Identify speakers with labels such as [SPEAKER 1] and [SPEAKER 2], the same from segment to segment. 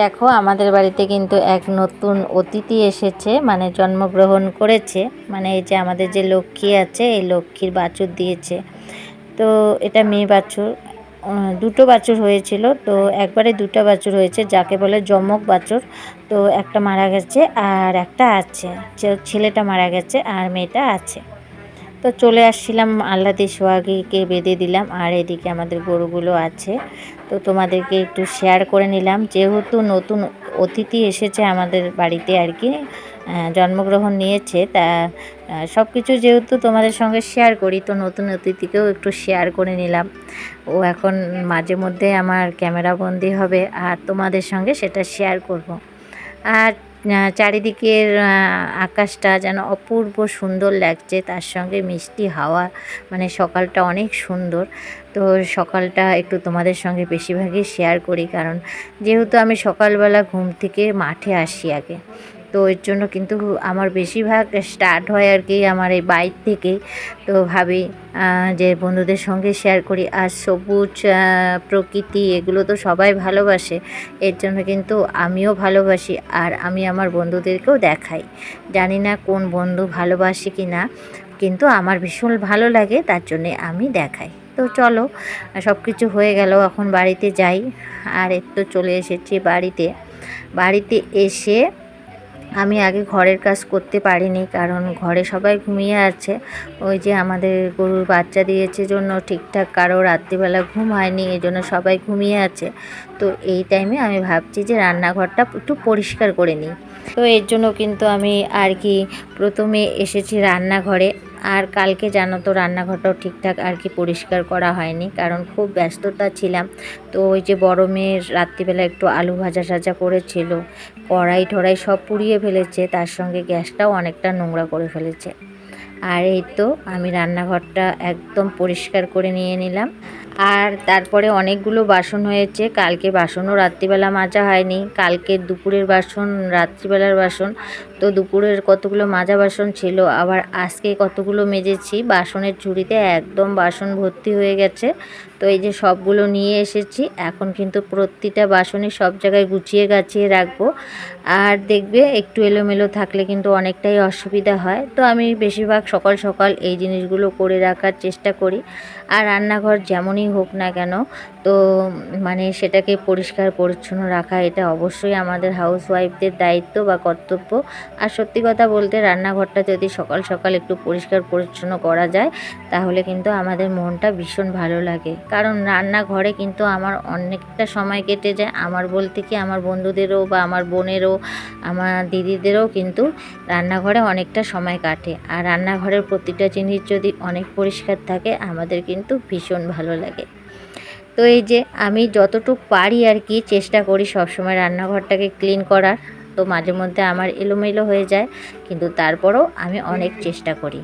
[SPEAKER 1] দেখো, আমাদের বাড়িতে কিন্তু এক নতুন অতিথি এসেছে মানে জন্মগ্রহণ করেছে। মানে এই যে আমাদের যে লক্ষ্মী আছে, এই লক্ষ্মীর বাছুর দিয়েছে। তো এটা মেয়ে বাছুর দুটো বাছুর হয়েছিল। তো একবারে দুটো বাছুর হয়েছে, যাকে বলে জমক বাছুর। তো একটা মারা গেছে আর একটা আছে। ছেলেটা মারা গেছে আর মেয়েটা আছে। তো চলে আসছিলাম আল্লাদি সোহাগীকে বেঁধে দিলাম, আর এদিকে আমাদের গরুগুলো আছে। তো তোমাদেরকে একটু শেয়ার করে নিলাম, যেহেতু নতুন অতিথি এসেছে আমাদের বাড়িতে আর কি জন্মগ্রহণ নিয়েছে, তা সব কিছু যেহেতু তোমাদের সঙ্গে শেয়ার করি, তো নতুন অতিথিকেও একটু শেয়ার করে নিলাম। ও এখন মাঝে মধ্যে আমার ক্যামেরা বন্দি হবে, আর তোমাদের সঙ্গে সেটা শেয়ার করব। আর চারিদিকের আকাশটা যেন অপূর্ব সুন্দর লাগছে, তার সঙ্গে মিষ্টি হাওয়া মানে সকালটা অনেক সুন্দর। তো সকালটা একটু তোমাদের সঙ্গে বেশিরভাগই শেয়ার করি, কারণ যেহেতু আমি সকালবেলা ঘুম থেকে মাঠে আসি আগে। তো এর জন্য কিন্তু আমার বেশিরভাগ স্টার্ট হয় আর কি আমার এই বাইক থেকেই তো ভাবি যে বন্ধুদের সঙ্গে শেয়ার করি। আর সবুজ প্রকৃতি এগুলো তো সবাই ভালোবাসে। এর জন্য কিন্তু আমিও ভালোবাসি আর আমি আমার বন্ধুদেরকেও দেখাই। জানি না কোন বন্ধু ভালোবাসে কি না, কিন্তু আমার ভীষণ ভালো লাগে, তার জন্যে আমি দেখাই। তো চলো সব কিছু হয়ে গেল, এখন বাড়িতে যাই। আর এই তো চলে এসেছি বাড়িতে। বাড়িতে এসে আমি আগে ঘরের কাজ করতে পারিনি, কারণ ঘরে সবাই ঘুমিয়ে আছে। ওই যে আমাদের গরুর বাচ্চা দিয়েছে জন্য ঠিকঠাক কারও রাত্রিবেলা ঘুম হয়নি, এই জন্য সবাই ঘুমিয়ে আছে। তো এই টাইমে আমি ভাবছি যে রান্নাঘরটা একটু পরিষ্কার করে নিই। তো এর জন্য কিন্তু আমি আর কি প্রথমে এসেছি রান্নাঘরে। আর কালকে জানো তো রান্নাঘরটাও ঠিকঠাক আর কি পরিষ্কার করা হয়নি, কারণ খুব ব্যস্ততা ছিলাম। তো ওই যে বড় মেয়ের রাত্রিবেলা একটু আলু ভাজা সাজা করেছিল, কড়াই ঠড়াই সব পুড়িয়ে ফেলেছে, তার সঙ্গে গ্যাসটাও অনেকটা নোংরা করে ফেলেছে। আর এই তো আমি রান্নাঘরটা একদম পরিষ্কার করে নিয়ে নিলাম। আর তারপরে অনেকগুলো বাসন হয়েছে। কালকে বাসনও রাত্রিবেলা মাজা হয়নি। কালকে দুপুরের বাসন, রাত্রিবেলার বাসন। তো দুপুরের কতগুলো মাজা বাসন ছিল, আবার আজকে কতগুলো মেজেছি, বাসনের ঝুড়িতে একদম বাসন ভর্তি হয়ে গেছে। তো এই যে সবগুলো নিয়ে এসেছি, এখন কিন্তু প্রতিটা বাসনই সব জায়গায় গুছিয়ে গাছিয়ে রাখব। আর দেখবে, একটু এলোমেলো থাকলে কিন্তু অনেকটাই অসুবিধা হয়। তো আমি বেশিরভাগ সকাল সকাল এই জিনিসগুলো করে রাখার চেষ্টা করি। আর রান্নাঘর যেমনই হোক না কেন, তো মানে সেটাকে পরিষ্কার, পরিচ্ছন্ন রাখা এটা অবশ্যই আমাদের হাউস ওয়াইফদের দায়িত্ব বা কর্তব্য। আর সত্যি কথা বলতে রান্নাঘরটা যদি সকাল সকাল একটু পরিষ্কার, পরিচ্ছন্ন করা যায়, তাহলে কিন্তু আমাদের মনটা ভীষণ ভালো লাগে। কারণ রান্নাঘরে কিন্তু আমার অনেকটা সময় কেটে যায়, আমার বলতে কি আমার বন্ধুদেরও বা আমার বোনেরও, আমার দিদিদেরও কিন্তু রান্নাঘরে অনেকটা সময় কাটে। আর রান্নাঘরের প্রতিটা জিনিস যদি অনেক পরিষ্কার থাকে, আমাদের কিন্তু ভীষণ ভালো লাগে। তো এই যে আমি যতটুকু পারি আর কি চেষ্টা করি সবসময় রান্নাঘরটাকে ক্লিন করার। তো মাঝে মধ্যে আমার এলোমেলো হয়ে যায়, কিন্তু তারপরও আমি অনেক চেষ্টা করি।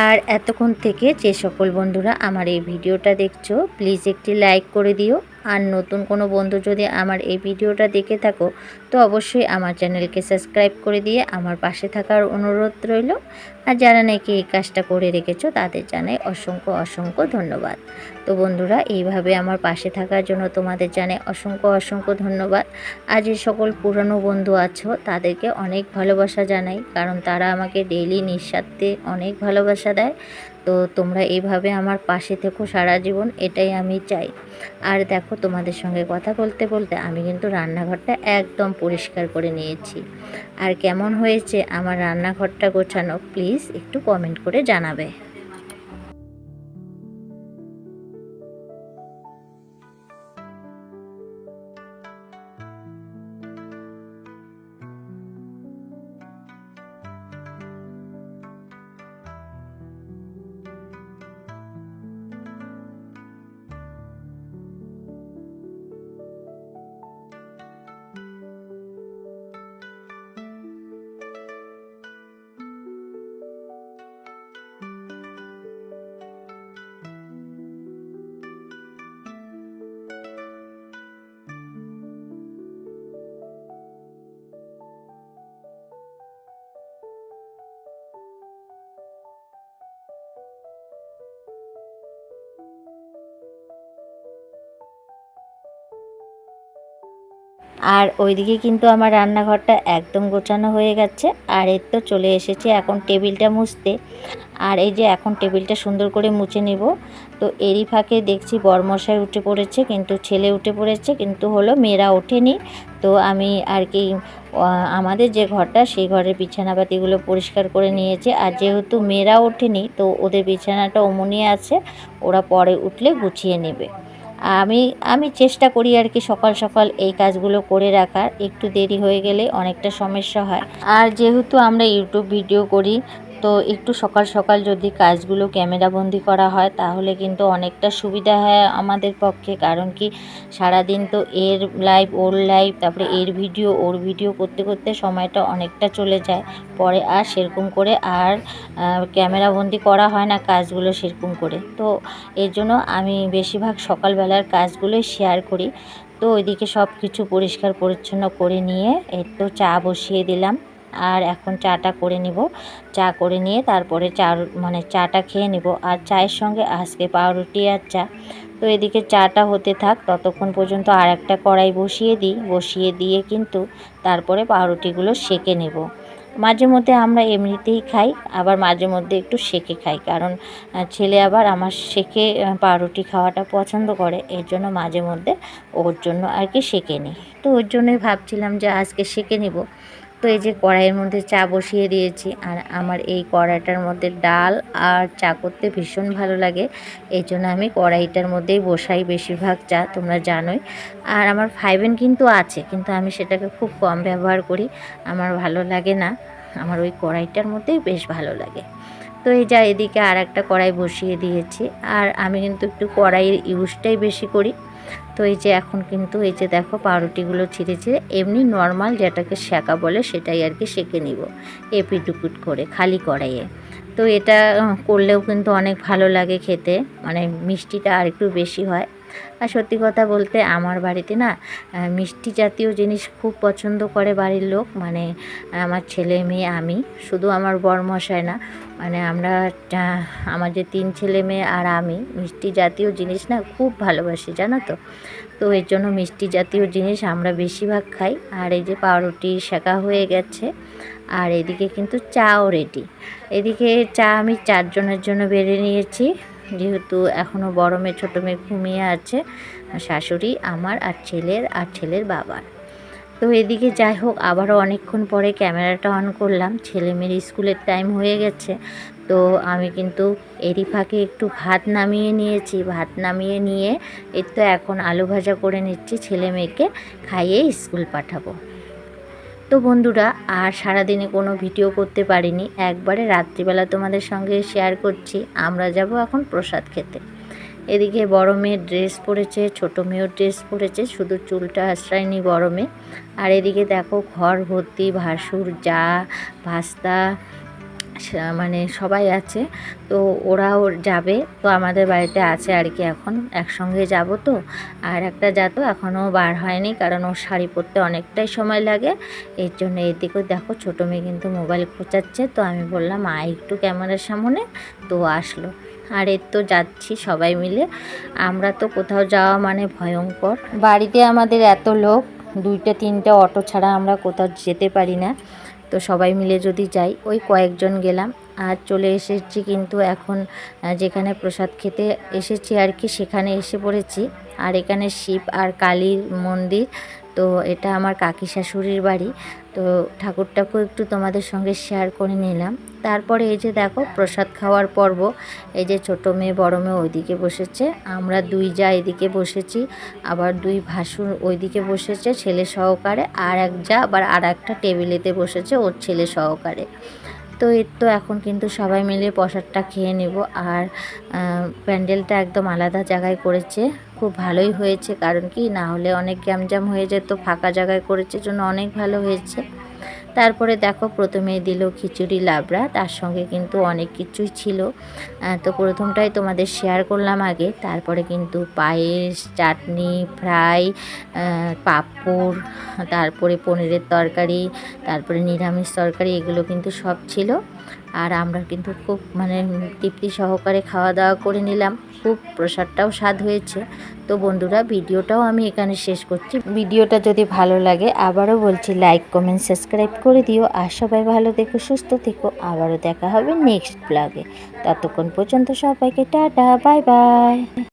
[SPEAKER 1] আর এতক্ষণ থেকে যে সকল বন্ধুরা আমার এই ভিডিওটা দেখছ প্লিজ একটি লাইক করে দিও। আর নতুন কোনো বন্ধু যদি আমার এই ভিডিওটা দেখে থাকো, তো অবশ্যই আমার চ্যানেলকে সাবস্ক্রাইব করে দিয়ে আমার পাশে থাকার অনুরোধ রইল। আর যারা নাকি এই কাজটা করে রেখেছো, তাদের জানাই অসংখ্য অসংখ্য ধন্যবাদ। তো বন্ধুরা, এইভাবে আমার পাশে থাকার জন্য তোমাদের জানাই অসংখ্য অসংখ্য ধন্যবাদ। আর যে সকল পুরনো বন্ধু আছো, তাদেরকে অনেক ভালোবাসা জানাই, কারণ তারা আমাকে ডেইলি নিঃস্বার্থে অনেক ভালোবাসা দেয়। তো তোমরা এইভাবে আমার পাশে থেকো সারা জীবন, এটাই আমি চাই। আর দেখো, তোমাদের সঙ্গে কথা বলতে বলতে আমি কিন্তু রান্নাঘরটা একদম পরিষ্কার করে নিয়েছি। আর কেমন হয়েছে আমার রান্নাঘরটা গোছানো, প্লিজ একটু কমেন্ট করে জানাবে। আর ওইদিকে কিন্তু আমার রান্নাঘরটা একদম গোছানো হয়ে গেছে। আর এর তো চলে এসেছে এখন টেবিলটা মুছতে। আর এই যে এখন টেবিলটা সুন্দর করে মুছে নিব। তো এরই ফাঁকে দেখছি বরমশাই উঠে পড়েছে, কিন্তু ছেলে উঠে পড়েছে, কিন্তু হলো মেয়েরা ওঠেনি। তো আমি আর কি আমাদের যে ঘরটা, সেই ঘরের বিছানাপাতিগুলো পরিষ্কার করে নিয়েছে। আর যেহেতু মেয়েরা ওঠেনি, তো ওদের বিছানাটা অমনি আছে, ওরা পরে উঠলে গুছিয়ে নেবে। আমি আমি চেষ্টা করি আর কি সকাল সকাল এই কাজগুলো করে রাখার। একটু দেরি হয়ে গেলে অনেকটা সমস্যা হয়। আর যেহেতু আমরা ইউটিউব ভিডিও করি তো একটু সকাল সকাল যদি কাজগুলো ক্যামেরাবন্দি করা হয়, তাহলে কিন্তু অনেকটা সুবিধা হয় আমাদের পক্ষে। কারণ কি, সারাদিন তো এর লাইভ ওর লাইভ তারপরে এর ভিডিও ওর ভিডিও করতে করতে সময়টা অনেকটা চলে যায়। পরে আর সেরকম করে আর ক্যামেরাবন্দি করা হয় না কাজগুলো সেরকম করে। তো এর জন্য আমি বেশিরভাগ সকালবেলার কাজগুলোই শেয়ার করি। তো ওইদিকে সব কিছু পরিষ্কার পরিচ্ছন্ন করে নিয়ে এর তো চা বসিয়ে দিলাম। আর এখন চাটা করে নিব। চা করে নিয়ে তারপরে চা মানে চাটা খেয়ে নিব। আর চায়ের সঙ্গে আজকে পাউরুটি আর চা। তো এদিকে চাটা হতে থাক, ততক্ষণ পর্যন্ত আর একটা কড়াই বসিয়ে দিই। বসিয়ে দিয়ে কিন্তু তারপরে পাউরুটিগুলো সেকে নেব। মাঝে মধ্যে আমরা এমনিতেই খাই, আবার মাঝে মধ্যে একটু সেকে খাই। কারণ ছেলে আবার আমার সেকে পাউরুটি খাওয়াটা পছন্দ করে। এর জন্য মাঝে মধ্যে ওর জন্য আর কি সেকে নিই। তো ওর জন্যই ভাবছিলাম যে আজকে সেকে নিব। তো এই যে কড়াইয়ের মধ্যে চা বসিয়ে দিয়েছি আর আমার এই কড়াইটার মধ্যে ডাল আর চা করতে ভীষণ ভালো লাগে। এই জন্য আমি কড়াইটার মধ্যেই বসাই বেশিরভাগ চা, তোমরা জানোই। আর আমার ফাইভেন কিন্তু আছে, কিন্তু আমি সেটাকে খুব কম ব্যবহার করি। আমার ভালো লাগে না, আমার ওই কড়াইটার মধ্যেই বেশ ভালো লাগে। তো এই যা এদিকে আর একটা কড়াই বসিয়ে দিয়েছি। আর আমি কিন্তু একটু কড়াইয়ের ইউজটাই বেশি করি। তো এই যে এখন কিন্তু এই যে দেখো পাউরুটিগুলো ছিঁড়ে ছিঁড়ে এমনি নর্মাল যেটাকে শেঁকা বলে সেটাই আর কি সেঁকে নিব এপিটুকুট করে, খালি কড়াইয়ে। তো এটা করলেও কিন্তু অনেক ভালো লাগে খেতে মানে মিষ্টিটা আর একটু বেশি হয়। আর সত্যি কথা বলতে আমার বাড়িতে না মিষ্টি জাতীয় জিনিস খুব পছন্দ করে বাড়ির লোক। মানে আমার ছেলে মেয়ে আমি, শুধু আমার বরমশাই না। মানে আমরা আমার যে তিন ছেলে মেয়ে আর আমি, মিষ্টি জাতীয় জিনিস না খুব ভালোবাসি, জানো তো? তো এর জন্য মিষ্টি জাতীয় জিনিস আমরা বেশিরভাগ খাই। আর এই যে পাউরুটি শেখা হয়ে গেছে। আর এদিকে কিন্তু চাও রেডি। এদিকে চা আমি চারজনের জন্য বেড়ে নিয়েছি। যেহেতু এখনও বড় মেয়ে, ছোটো মেয়ে ঘুমিয়ে আছে, শাশুড়ি আমার আর ছেলের আর ছেলের বাবার। তো এদিকে যাই হোক, আবারও অনেকক্ষণ পরে ক্যামেরাটা অন করলাম। ছেলে মেয়ের স্কুলের টাইম হয়ে গেছে। তো আমি কিন্তু এরই ফাঁকে একটু ভাত নামিয়ে নিয়েছি। ভাত নামিয়ে নিয়ে এর তো এখন আলু ভাজা করে নিচ্ছি। ছেলে মেয়েকে খাইয়ে স্কুল পাঠাবো। তো বন্ধুরা, আর সারাদিনে কোনো ভিডিও করতে পারিনি। একবারে রাত্রিবেলা তোমাদের সঙ্গে শেয়ার করছি। আমরা যাব এখন প্রসাদ খেতে। এদিকে বড় মেয়ের ড্রেস পরেছে, ছোটো মেয়ের ড্রেস পরেছে, শুধু চুলটা আশ্রয়নি বড় মেয়ে আর এদিকে দেখো ঘর, ভর্তি, ভাসুর, যা, ভাস্তা মানে সবাই আছে, তো ওরাও যাবে, তো আমাদের বাড়িতে আছে আর কি এখন, একসঙ্গে যাব তো, আর একটা যা তো এখনও বার হয়নি, কারণ ওর শাড়ি পরতে অনেকটাই সময় লাগে, এর জন্য এদিকেও দেখো ছোটো মেয়ে কিন্তু মোবাইল খোঁচাচ্ছে, তো আমি বললাম আ একটু ক্যামেরার সামনে তো আসলো। আর এর তো যাচ্ছি সবাই মিলে, আমরা তো কোথাও যাওয়া মানে ভয়ঙ্কর। বাড়িতে আমাদের এত লোক, দুইটা, তিনটা অটো ছাড়া আমরা কোথাও যেতে পারি না। তো সবাই মিলে যদি যাই, ওই কয়েকজন গেলাম। আর চলে এসেছি কিন্তু এখন যেখানে প্রসাদ খেতে এসেছি আর কি, সেখানে এসে পড়েছি। আর এখানে শিব আর কালীর মন্দির, তো এটা আমার কাকি শাশুড়ির বাড়ি। তো ঠাকুরটাকেও একটু তোমাদের সঙ্গে শেয়ার করে নিলাম। তারপরে এই যে দেখো, প্রসাদ খাওয়ার পর্ব, এই যে ছোটো মেয়ে, বড়ো মেয়ে ওইদিকে বসেছে, আমরা দুই যা এদিকে বসেছি, আবার দুই ভাসুর ওইদিকে বসেছে, ছেলে সহকারে, আর এক যা আবার আর একটা টেবিলেতে বসেছে, ওর ছেলে সহকারে। তো এর তো এখন কিন্তু সবাই মিলে প্রসাদটা খেয়ে নেব আর প্যান্ডেলটা একদম আলাদা জায়গায় করেছে। খুব ভালোই হয়েছে, কারণ কি না হলে অনেক গ্যামজাম হয়ে যেত, ফাঁকা জায়গায় করেছে, জন্য অনেক ভালো হয়েছে। তারপরে দেখো প্রথমে দিল খিচুড়ি, লাবড়া, তার সঙ্গে কিন্তু অনেক কিছুই ছিল। তো প্রথমটাই তোমাদের শেয়ার করলাম আগে। তারপরে কিন্তু পায়েস, চাটনি, ফ্রাই পাপড়, তারপরে পনিরের তরকারি, তারপরে নিরামিষ তরকারি, এগুলো কিন্তু সব ছিল। আর আমরা কিন্তু খুব মানে তৃপ্তি সহকারে খাওয়া দাওয়া করে নিলাম। খুব প্রসাদটাও স্বাদ হয়েছে। তো বন্ধুরা, ভিডিওটাও আমি এখানে শেষ করছি। ভিডিওটা যদি ভালো লাগে, আবারও বলছি, লাইক, কমেন্ট, সাবস্ক্রাইব করে দিও। আর সবাই ভালো দেখো সুস্থ থেকো। আবারও দেখা হবে নেক্সট ব্লগে। ততক্ষণ পর্যন্ত সবাইকে টাটা, বাই বাই।